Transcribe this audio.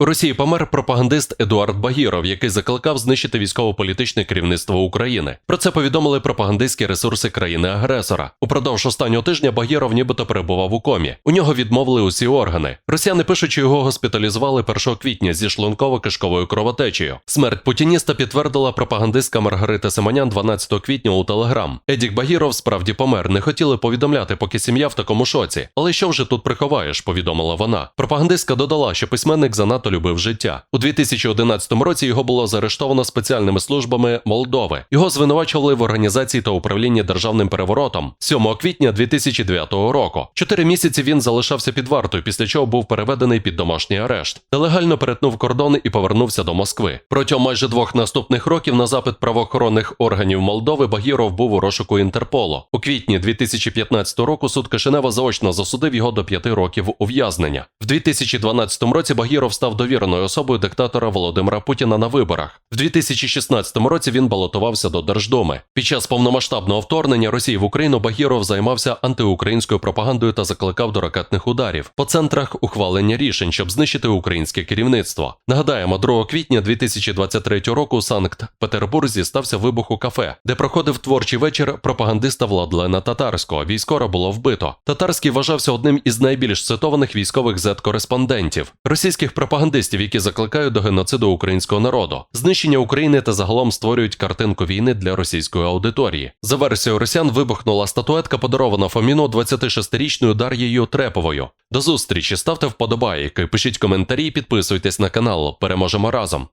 У Росії помер пропагандист Едуард Багіров, який закликав знищити військово-політичне керівництво України. Про це повідомили пропагандистські ресурси країни-агресора. Упродовж останнього тижня Багіров нібито перебував у комі. У нього відмовили усі органи. Росіяни пишуть, що його госпіталізували 1 квітня зі шлунково-кишковою кровотечею. Смерть путініста підтвердила пропагандистка Маргарита Симонян 12 квітня у Телеграм. Едік Багіров справді помер. Не хотіли повідомляти, поки сім'я в такому шоці. Але що вже тут приховаєш? повідомила вона. Пропагандистка додала, що письменник занадто любив життя. У 2011 році його було заарештовано спеціальними службами Молдови. Його звинувачували в організації та управлінні державним переворотом 7 квітня 2009 року. Чотири місяці він залишався під вартою, після чого був переведений під домашній арешт. Нелегально перетнув кордони і повернувся до Москви. Протягом майже двох наступних років на запит правоохоронних органів Молдови Багіров був у розшуку Інтерполу. У квітні 2015 року суд Кишинева заочно засудив його до п'яти років ув'язнення. В 2012 році Багіров став довіреною особою диктатора Володимира Путіна на виборах. В 2016 році він балотувався до Держдуми. Під час повномасштабного вторгнення Росії в Україну Багіров займався антиукраїнською пропагандою та закликав до ракетних ударів по центрах ухвалення рішень, щоб знищити українське керівництво. Нагадаємо, 2 квітня 2023 року у Санкт-Петербурзі стався вибух у кафе, де проходив творчий вечір пропагандиста Владлена Татарського. Військора було вбито. Татарський вважався одним із найбільш цитованих військових зет-кореспондентів, російських пропагандистів, які закликають до геноциду українського народу, знищення України та загалом створюють картинку війни для російської аудиторії. За версією росіян вибухнула статуетка, подарована Фоміну 26-річною Дар'єю Треповою. До зустрічі, ставте вподобайки, пишіть коментарі, підписуйтесь на канал. Переможемо разом.